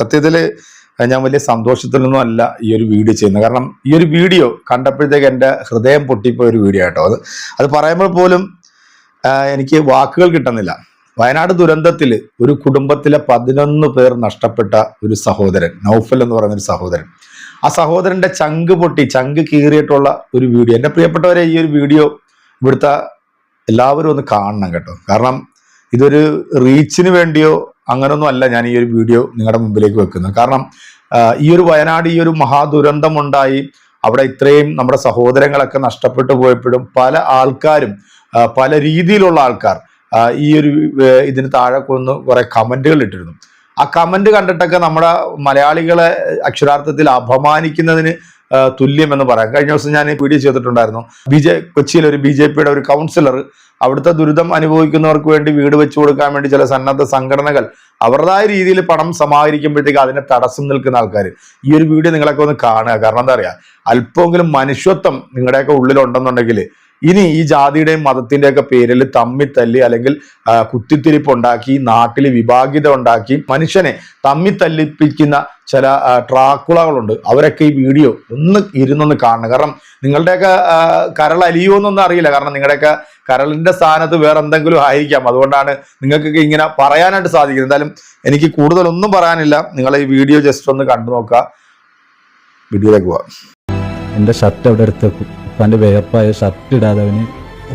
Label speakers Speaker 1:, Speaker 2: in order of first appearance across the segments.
Speaker 1: സത്യത്തിൽ ഞാൻ വലിയ സന്തോഷത്തിലൊന്നും അല്ല ഈ ഒരു വീഡിയോ ചെയ്യുന്നത്. കാരണം ഈ ഒരു വീഡിയോ കണ്ടപ്പോഴത്തേക്ക് എന്റെ ഹൃദയം പൊട്ടിപ്പോയ ഒരു വീഡിയോ ആട്ടോ. അത് അത് പറയുമ്പോൾ പോലും എനിക്ക് വാക്കുകൾ കിട്ടുന്നില്ല. വയനാട് ദുരന്തത്തിൽ ഒരു കുടുംബത്തിലെ പതിനൊന്ന് പേർ നഷ്ടപ്പെട്ട ഒരു സഹോദരൻ നൗഫൽ എന്ന് പറയുന്ന ഒരു സഹോദരൻ. ആ സഹോദരന്റെ ചങ്ക് പൊട്ടി ചങ്ക് കീറിയിട്ടുള്ള ഒരു വീഡിയോ. എന്റെ പ്രിയപ്പെട്ടവരെ ഈ ഒരു വീഡിയോ ഇവിടുത്തെ എല്ലാവരും ഒന്ന് കാണണം കേട്ടോ. കാരണം ഇതൊരു റീച്ചിന് വേണ്ടിയോ അങ്ങനൊന്നും അല്ല ഞാൻ ഈ ഒരു വീഡിയോ നിങ്ങളുടെ മുമ്പിലേക്ക് വെക്കുന്നത്. കാരണം ഈ ഒരു വയനാട് ഈ ഒരു മഹാദുരന്തം ഉണ്ടായി അവിടെ ഇത്രയും നമ്മുടെ സഹോദരങ്ങളൊക്കെ നഷ്ടപ്പെട്ടു പോയപ്പോഴും പല ആൾക്കാരും പല രീതിയിലുള്ള ആൾക്കാർ ഈ ഒരു ഇതിന് താഴെ കൊന്ന് കുറെ കമന്റുകൾ ഇട്ടിരുന്നു. ആ കമന്റ് കണ്ടിട്ടൊക്കെ നമ്മുടെ മലയാളികളെ അക്ഷരാർത്ഥത്തിൽ അപമാനിക്കുന്നതിന് തുല്യം എന്ന് പറയാം. കഴിഞ്ഞ ദിവസം ഞാൻ വീഡിയോ ചെയ്തിട്ടുണ്ടായിരുന്നു ബി ജെ കൊച്ചിയിൽ ഒരു ബി ജെ പിയുടെ ഒരു കൗൺസിലർ അവിടുത്തെ ദുരിതം അനുഭവിക്കുന്നവർക്ക് വേണ്ടി വീട് വെച്ചു കൊടുക്കാൻ വേണ്ടി ചില സന്നദ്ധ സംഘടനകൾ അവരുടേതായ രീതിയിൽ പണം സമാഹരിക്കുമ്പോഴത്തേക്ക് അതിനെ തടസ്സം നിൽക്കുന്ന ആൾക്കാർ. ഈ ഒരു വീഡിയോ നിങ്ങളൊക്കെ ഒന്ന് കാണുക. കാരണം എന്താ പറയാ അല്പമെങ്കിലും മനുഷ്യത്വം നിങ്ങളുടെയൊക്കെ ഉള്ളിലുണ്ടെന്നുണ്ടെങ്കിൽ ഇനി ഈ ജാതിയുടെയും മതത്തിന്റെയൊക്കെ പേരിൽ തമ്മി തല്ലി അല്ലെങ്കിൽ ആ, കുത്തിത്തിരിപ്പ് ഉണ്ടാക്കി നാട്ടിൽ വിഭാഗിത ഉണ്ടാക്കി മനുഷ്യനെ തമ്മി തല്ലിപ്പിക്കുന്ന ചില ട്രാക്കുളകളുണ്ട്. അവരൊക്കെ ഈ വീഡിയോ ഒന്ന് ഇരുന്നൊന്ന് കാണണം. കാരണം നിങ്ങളുടെയൊക്കെ കരൾ അലിയോ എന്നൊന്നും അറിയില്ല. കാരണം നിങ്ങളുടെയൊക്കെ കരളിന്റെ സ്ഥാനത്ത് വേറെ എന്തെങ്കിലും ആയിരിക്കാം. അതുകൊണ്ടാണ് നിങ്ങൾക്കൊക്കെ ഇങ്ങനെ പറയാനായിട്ട് സാധിക്കുന്നത്. എന്തായാലും എനിക്ക് കൂടുതലൊന്നും പറയാനില്ല. നിങ്ങൾ ഈ വീഡിയോ ജസ്റ്റ് ഒന്ന് കണ്ടു നോക്കുക. വീഡിയോയിലേക്ക് പോവാം.
Speaker 2: എന്റെ ഷർട്ട് എവിടെ എടുത്ത് വെക്കും? ഉപ്പാന്റെ വേർപ്പായ ഷർട്ട് ഇടാതെ അവന്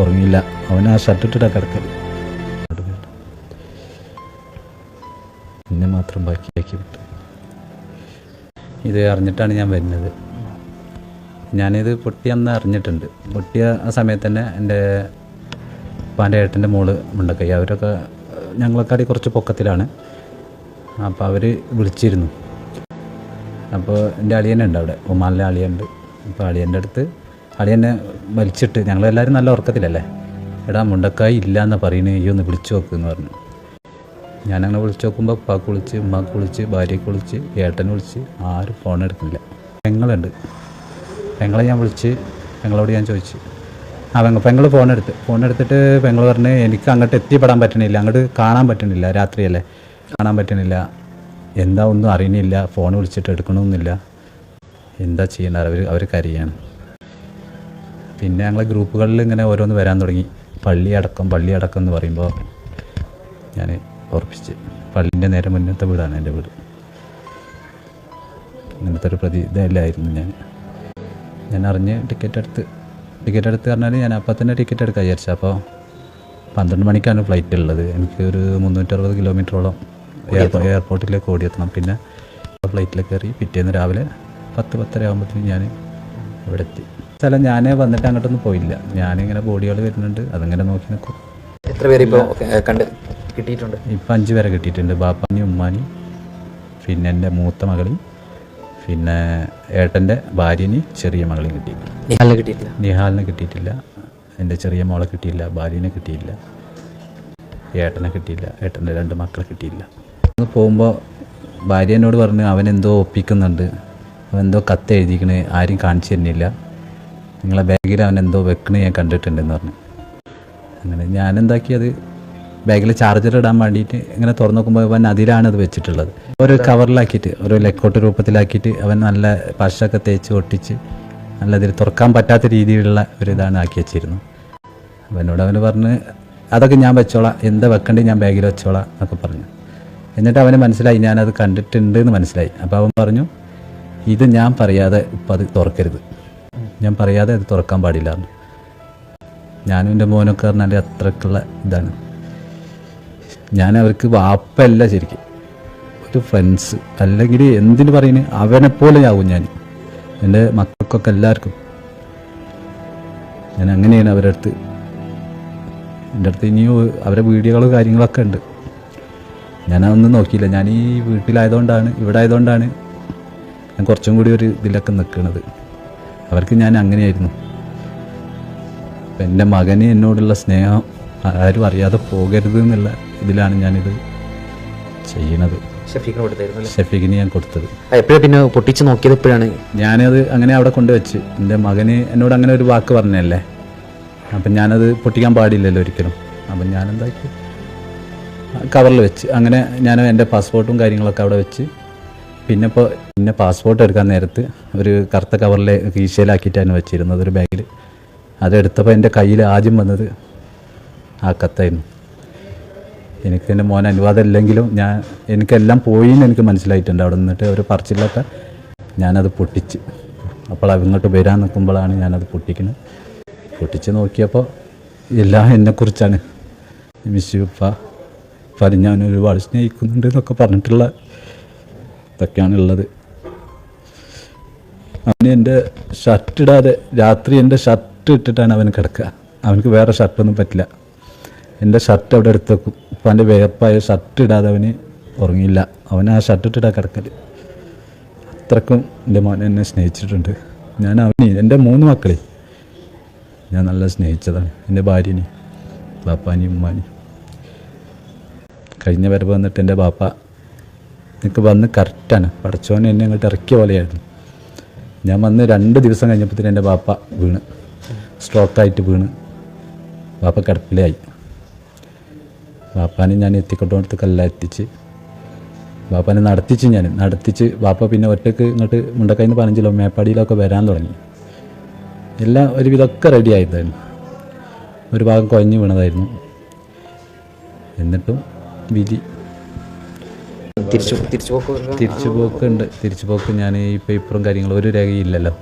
Speaker 2: ഉറങ്ങിയില്ല. അവൻ ആ ഷർട്ട് ഇട്ടിട്ടാ കിടക്കൽ എന്നെ മാത്രം ബാക്കിയാക്കി വിട്ടു. ഇത് അറിഞ്ഞിട്ടാണ് ഞാൻ വരുന്നത്. ഞാനിത് പൊട്ടിയെന്ന് അറിഞ്ഞിട്ടുണ്ട്. പൊട്ടിയ ആ സമയത്ത് തന്നെ എന്റെ ഉപ്പാന്റെ ഏട്ടന്റെ മോൾ മുണ്ടക്കൈ. അവരൊക്കെ ഞങ്ങളെക്കാടി കുറച്ച് പൊക്കത്തിലാണ്. അപ്പോൾ അവർ വിളിച്ചിരുന്നു. അപ്പോൾ എന്റെ അളിയനുണ്ട് അവിടെ. ഒമാനിലെ അളിയുണ്ട് അപ്പോൾ അളിയന്റെ അടുത്ത് അളിയനെ വലിച്ചിട്ട് ഞങ്ങളെല്ലാവരും നല്ല ഉറക്കത്തിലല്ലേ? എടാ മുണ്ടക്കായി ഇല്ല എന്ന് പറയുന്നത് ഈ ഒന്ന് വിളിച്ചു നോക്കുമെന്ന് പറഞ്ഞു. ഞാനങ്ങനെ വിളിച്ചു നോക്കുമ്പോൾ ഉപ്പാക്ക് വിളിച്ച് ഉമ്മാക്ക് വിളിച്ച് ഭാര്യയ്ക്ക് വിളിച്ച് ഏട്ടനെ വിളിച്ച് ആരും ഫോൺ എടുക്കുന്നില്ല. പെങ്ങളുണ്ട്. പെങ്ങളെ ഞാൻ വിളിച്ച് പെങ്ങളോട് ഞാൻ ചോദിച്ചു. ആ പെങ്ങൾ പെങ്ങൾ ഫോൺ എടുത്ത്. ഫോൺ എടുത്തിട്ട് പെങ്ങൾ പറഞ്ഞ് എനിക്ക് അങ്ങോട്ട് എത്തിപ്പെടാൻ പറ്റണില്ല അങ്ങോട്ട് കാണാൻ പറ്റണില്ല രാത്രിയല്ലേ? കാണാൻ പറ്റണില്ല. എന്താ ഒന്നും അറിയണില്ല ഫോൺ വിളിച്ചിട്ട് എടുക്കണമെന്നില്ല എന്താ ചെയ്യണ്ട അവർ അവർ കരയാണ്. പിന്നെ ഞങ്ങളെ ഗ്രൂപ്പുകളിൽ ഇങ്ങനെ ഓരോന്ന് വരാൻ തുടങ്ങി. പള്ളി അടക്കം പള്ളി അടക്കം എന്ന് പറയുമ്പോൾ ഞാൻ ഉറപ്പിച്ച് പള്ളിന്റെ നേരെ മുന്നത്തെ വീടാണ് എന്റെ വീട്. അങ്ങനത്തെ ഒരു പ്രതി ഇതല്ലായിരുന്നു ഞാൻ. ഞാൻ അറിഞ്ഞ് ടിക്കറ്റ് എടുത്ത് ടിക്കറ്റ് എടുത്ത് പറഞ്ഞാൽ ഞാൻ അപ്പം തന്നെ ടിക്കറ്റ് എടുക്കാൻ വിചാരിച്ചു. അപ്പോൾ പന്ത്രണ്ട് മണിക്കാണ് ഫ്ലൈറ്റ് ഉള്ളത്. എനിക്ക് ഒരു മുന്നൂറ്ററുപത് കിലോമീറ്ററോളം എയർപോർട്ട് എയർപോർട്ടിലേക്ക് ഓടിയെത്തണം. പിന്നെ ഫ്ലൈറ്റിൽ കയറി പിറ്റേന്ന് രാവിലെ പത്ത് പത്തര ആകുമ്പോഴത്തേക്കും ഞാൻ ഇവിടെ എത്തി സ്ഥലം ഞാനേ വന്നിട്ട് അങ്ങോട്ടൊന്നും പോയില്ല. ഞാനിങ്ങനെ ബോഡികൾ വരുന്നുണ്ട് അതങ്ങനെ നോക്കി നിൽക്കും
Speaker 3: എത്ര പേര് ഇപ്പോൾ കണ്ട് കിട്ടിയിട്ടുണ്ട്?
Speaker 2: ഇപ്പം അഞ്ച് പേരെ കിട്ടിയിട്ടുണ്ട്. ബാപ്പാനി ഉമ്മാനി പിന്നെ എന്റെ മൂത്ത മകളി പിന്നെ ഏട്ടന്റെ ഭാര്യനി ചെറിയ മകളി കിട്ടി
Speaker 3: നിഹാലിന് കിട്ടിയിട്ടില്ല?
Speaker 2: നിഹാലിനെ കിട്ടിയിട്ടില്ല. എന്റെ ചെറിയ മോളെ കിട്ടിയില്ല ഭാര്യനെ കിട്ടിയില്ല ഏട്ടനെ കിട്ടിയില്ല ഏട്ടന്റെ രണ്ട് മക്കളെ കിട്ടിയില്ല. അന്ന് പോകുമ്പോൾ ഭാര്യ എന്നോട് പറഞ്ഞു അവൻ എന്തോ ഒപ്പിക്കുന്നുണ്ട് അവൻ എന്തോ കത്ത് എഴുതിക്കണേ ആരും കാണിച്ചു തരുന്നില്ല. നിങ്ങളെ ബാഗിൽ അവൻ എന്തോ വെക്കണ ഞാൻ കണ്ടിട്ടുണ്ടെന്ന് പറഞ്ഞു. അങ്ങനെ ഞാൻ എന്താക്കി അത് ബാഗിൽ ചാർജർ ഇടാൻ വേണ്ടിയിട്ട് ഇങ്ങനെ തുറന്നു നോക്കുമ്പോൾ അവൻ അതിലാണ് അത് വെച്ചിട്ടുള്ളത്. ഒരു കവറിലാക്കിയിട്ട് ഒരു ലെക്കോട്ട് രൂപത്തിലാക്കിയിട്ട് അവൻ നല്ല പശയൊക്കെ തേച്ച് ഒട്ടിച്ച് നല്ല ഇതിൽ തുറക്കാൻ പറ്റാത്ത രീതിയിലുള്ള ഒരു ഇതാണ് ആക്കി വെച്ചിരുന്നു അവനോട് അവന് പറഞ്ഞ് അതൊക്കെ ഞാൻ വെച്ചോളാം. എന്താ വെക്കണ്ടേ ഞാൻ ബാഗിൽ വെച്ചോളാം എന്നൊക്കെ പറഞ്ഞു. എന്നിട്ട് അവന് മനസ്സിലായി ഞാനത് കണ്ടിട്ടുണ്ട് എന്ന് മനസ്സിലായി. അപ്പോൾ അവൻ പറഞ്ഞു ഇത് ഞാൻ പറയാതെ ഇപ്പം അത് തുറക്കരുത്. ഞാൻ പറയാതെ അത് തുറക്കാൻ പാടില്ല. ഞാനും എന്റെ മോനൊക്കെ പറഞ്ഞാൽ അത്രക്കുള്ള ഇതാണ്. ഞാൻ അവർക്ക് വാപ്പല്ല ശരിക്കും. ഒരു ഫ്രണ്ട്സ് അല്ലെങ്കിൽ എന്തിനു പറയുന്നത് അവനെ പോലെ ആവും ഞാൻ. എന്റെ മക്കൾക്കൊക്കെ എല്ലാവർക്കും. ഞാൻ അങ്ങനെയാണ് അവരുടെ അടുത്ത്. എന്റെ അടുത്ത് ഇനിയും അവരെ വീഡിയോകളും കാര്യങ്ങളൊക്കെ ഉണ്ട്. ഞാൻ അതൊന്നും നോക്കിയില്ല. ഞാൻ ഈ വീട്ടിലായതുകൊണ്ടാണ് ഇവിടെ ആയതുകൊണ്ടാണ് ഞാൻ കുറച്ചും കൂടി ഒരു ഇതിലൊക്കെ നിൽക്കുന്നത്. അവർക്ക് ഞാൻ അങ്ങനെയായിരുന്നു. എന്റെ മകന് എന്നോടുള്ള സ്നേഹം ആരും അറിയാതെ പോകരുത് എന്നുള്ള ഇതിലാണ് ഞാനിത് ചെയ്യണത്.
Speaker 3: ഷഫീഖിന്
Speaker 2: ഞാൻ കൊടുത്തത്.
Speaker 3: എപ്പോഴാണ് പിന്നെ പൊട്ടിച്ച് നോക്കിയത് എപ്പോഴാണ്?
Speaker 2: ഞാനത് അങ്ങനെ അവിടെ കൊണ്ടുവച്ച് എന്റെ മകന് എന്നോട് അങ്ങനെ ഒരു വാക്ക് പറഞ്ഞല്ലേ അപ്പം ഞാനത് പൊട്ടിക്കാൻ പാടില്ലല്ലോ ഒരിക്കലും. അപ്പം ഞാനെന്താക്കി? കവറിൽ വെച്ച്. അങ്ങനെ ഞാൻ എന്റെ പാസ്പോർട്ടും കാര്യങ്ങളൊക്കെ അവിടെ വെച്ച് പിന്നെ ഇപ്പോൾ പിന്നെ പാസ്പോർട്ട് എടുക്കാൻ നേരത്ത് ഒരു കറുത്ത കവറിൽ കീശയിലാക്കിയിട്ടാണ് വെച്ചിരുന്നത് ഒരു ബാഗിൽ അതെടുത്തപ്പോൾ എന്റെ കയ്യിൽ ആദ്യം വന്നത് ആ കത്തായിരുന്നു. എനിക്ക് എന്റെ മോൻ അനുവാദം ഇല്ലെങ്കിലും ഞാൻ എനിക്കെല്ലാം പോയി എന്ന് എനിക്ക് മനസ്സിലായിട്ടുണ്ട്. അവിടെ നിന്നിട്ട് ഒരു പറച്ചിലൊക്കെ ഞാനത് പൊട്ടിച്ച്. അപ്പോൾ ഇങ്ങോട്ട് വരാൻ നിൽക്കുമ്പോഴാണ് ഞാനത് പൊട്ടിക്കുന്നത് പൊട്ടിച്ച് നോക്കിയപ്പോൾ എല്ലാം എന്നെക്കുറിച്ചാണ്. മിസ് ഉപ്പ അത് ഞാൻ ഒരുപാട് സ്നേഹിക്കുന്നുണ്ട് എന്നൊക്കെ പറഞ്ഞിട്ടുള്ള ഇതൊക്കെയാണ് ഉള്ളത്. അവന് എന്റെ ഷർട്ട് ഇടാതെ രാത്രി എന്റെ ഷർട്ട് ഇട്ടിട്ടാണ് അവൻ കിടക്കുക. അവനക്ക് വേറെ ഷർട്ടൊന്നും പറ്റില്ല. എന്റെ ഷർട്ട് അവിടെ എടുത്ത് വെക്കും. എന്റെ വേർപ്പായ ഷർട്ട് ഇടാതെ അവന് ഉറങ്ങിയില്ല. അവൻ ആ ഷർട്ട് ഇട്ടിട്ടാ കിടക്കൽ അത്രക്കും എന്റെ മോൻ എന്നെ സ്നേഹിച്ചിട്ടുണ്ട്. ഞാൻ അവനെ എന്റെ മൂന്ന് മക്കളെ ഞാൻ നല്ല സ്നേഹിച്ചതാണ്. എന്റെ ഭാര്യനെ ബാപ്പാനെയും ഉമ്മാനെയും. കഴിഞ്ഞ വരവ് വന്നിട്ട് എന്റെ ബാപ്പ എനിക്ക് വന്ന് കറക്റ്റാണ് പടച്ചോനെ എന്നെ അങ്ങോട്ട് ഇറക്കിയ പോലെയായിരുന്നു. ഞാൻ വന്ന് രണ്ട് ദിവസം കഴിഞ്ഞപ്പോഴത്തേന് എന്റെ ബാപ്പ വീണ്. സ്ട്രോക്കായിട്ട് വീണ്. ബാപ്പ കിടപ്പിലായി. ബാപ്പാനെ ഞാൻ എത്തിക്കൊണ്ടോടത്ത് കല്ല എത്തിച്ച്. ബാപ്പാനെ നടത്തിച്ച് ഞാൻ. നടത്തിച്ച് ബാപ്പ പിന്നെ ഒറ്റയ്ക്ക് ഇങ്ങോട്ട് മുണ്ടക്കൈന്ന് നിന്ന് പറഞ്ഞല്ലോ മേപ്പാടിയിലൊക്കെ വരാൻ തുടങ്ങി. എല്ലാം ഒരുവിധമൊക്കെ റെഡി ആയതായിരുന്നു. ഒരു ഭാഗം കുഴഞ്ഞു വീണതായിരുന്നു. എന്നിട്ടും വിധി
Speaker 3: തിരിച്ചു തിരിച്ചു പോക്ക്
Speaker 2: തിരിച്ചുപോക്ക് ഉണ്ട്. തിരിച്ചുപോക്ക് ഞാൻ ഈ പേപ്പറും കാര്യങ്ങളും ഒരു രേഖയില്ലല്ലോ.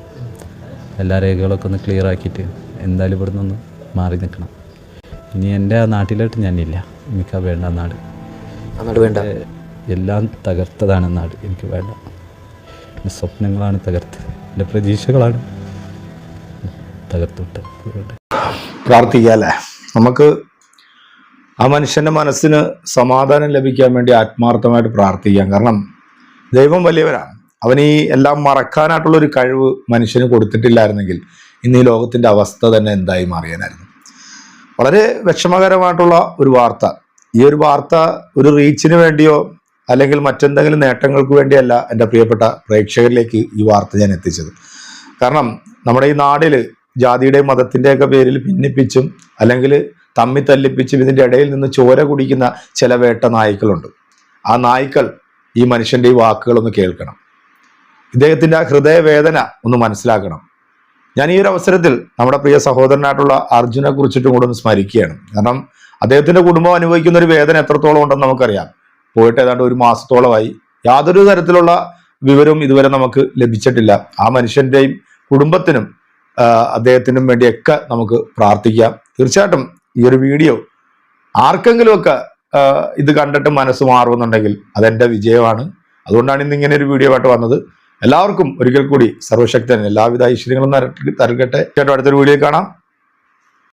Speaker 2: എല്ലാ രേഖകളൊക്കെ ഒന്ന് ക്ലിയർ ആക്കിയിട്ട് എന്തായാലും ഇവിടെ നിന്ന് മാറി നിൽക്കണം. ഇനി എന്റെ ആ നാട്ടിലോട്ട് ഞാനില്ല. എനിക്ക് ആ വേണ്ട നാട്.
Speaker 3: വേണ്ട.
Speaker 2: എല്ലാം തകർത്തതാണ് നാട്. എനിക്ക് വേണ്ട. എന്റെ സ്വപ്നങ്ങളാണ് തകർത്തത്. എന്റെ പ്രതീക്ഷകളാണ് തകർത്തുവിട്ടത്. വിട്ടത്
Speaker 1: പ്രാർത്ഥിക്കുക അല്ലേ? നമുക്ക് ആ മനുഷ്യന്റെ മനസ്സിന് സമാധാനം ലഭിക്കാൻ വേണ്ടി ആത്മാർത്ഥമായിട്ട് പ്രാർത്ഥിക്കാം. കാരണം ദൈവം വലിയവരാണ്. അവൻ ഈ എല്ലാം മറക്കാനായിട്ടുള്ള ഒരു കഴിവ് മനുഷ്യന് കൊടുത്തിട്ടില്ലായിരുന്നെങ്കിൽ ഇന്ന് ഈ ലോകത്തിന്റെ അവസ്ഥ തന്നെ എന്തായി മാറിയാനായിരുന്നു. വളരെ വിഷമകരമായിട്ടുള്ള ഒരു വാർത്ത. ഈ ഒരു വാർത്ത ഒരു റീച്ചിന് വേണ്ടിയോ അല്ലെങ്കിൽ മറ്റെന്തെങ്കിലും നേട്ടങ്ങൾക്ക് വേണ്ടിയല്ല എന്റെ പ്രിയപ്പെട്ട പ്രേക്ഷകരിലേക്ക് ഈ വാർത്ത ഞാൻ എത്തിച്ചത്. കാരണം നമ്മുടെ ഈ നാടിൽ ജാതിയുടെയും മതത്തിന്റെയൊക്കെ പേരിൽ ഭിന്നിപ്പിച്ചും അല്ലെങ്കിൽ തമ്മി തല്ലിപ്പിച്ചും ഇതിന്റെ ഇടയിൽ നിന്ന് ചോര കുടിക്കുന്ന ചില വേട്ട നായ്ക്കളുണ്ട്. ആ നായ്ക്കൾ ഈ മനുഷ്യന്റെ ഈ വാക്കുകളൊന്ന് കേൾക്കണം. ഇദ്ദേഹത്തിന്റെ ആ ഹൃദയവേദന ഒന്ന് മനസ്സിലാക്കണം. ഞാൻ ഈ ഒരു അവസരത്തിൽ നമ്മുടെ പ്രിയ സഹോദരനായിട്ടുള്ള അർജുനെ കുറിച്ചിട്ടും കൂടെ ഒന്ന് സ്മരിക്കുകയാണ്. കാരണം അദ്ദേഹത്തിന്റെ കുടുംബം അനുഭവിക്കുന്ന ഒരു വേദന എത്രത്തോളം ഉണ്ടെന്ന് നമുക്കറിയാം. പോയിട്ട് ഏതാണ്ട് ഒരു മാസത്തോളമായി യാതൊരു തരത്തിലുള്ള വിവരവും ഇതുവരെ നമുക്ക് ലഭിച്ചിട്ടില്ല. ആ മനുഷ്യന്റെയും കുടുംബത്തിനും അദ്ദേഹത്തിനും വേണ്ടിയൊക്കെ നമുക്ക് പ്രാർത്ഥിക്കാം. തീർച്ചയായിട്ടും ഈ ഒരു വീഡിയോ ആർക്കെങ്കിലുമൊക്കെ ഇത് കണ്ടിട്ട് മനസ്സ് മാറുമെന്നുണ്ടെങ്കിൽ അതെന്റെ വിജയമാണ്. അതുകൊണ്ടാണ് ഇന്ന് ഇങ്ങനെ ഒരു വീഡിയോ ആയിട്ട് വന്നത്. എല്ലാവർക്കും ഒരിക്കൽ കൂടി സർവശക്തൻ എല്ലാവിധ ഐശ്വര്യങ്ങളും നര- നൽകട്ടെ കേട്ടോ അടുത്തൊരു വീഡിയോ കാണാം.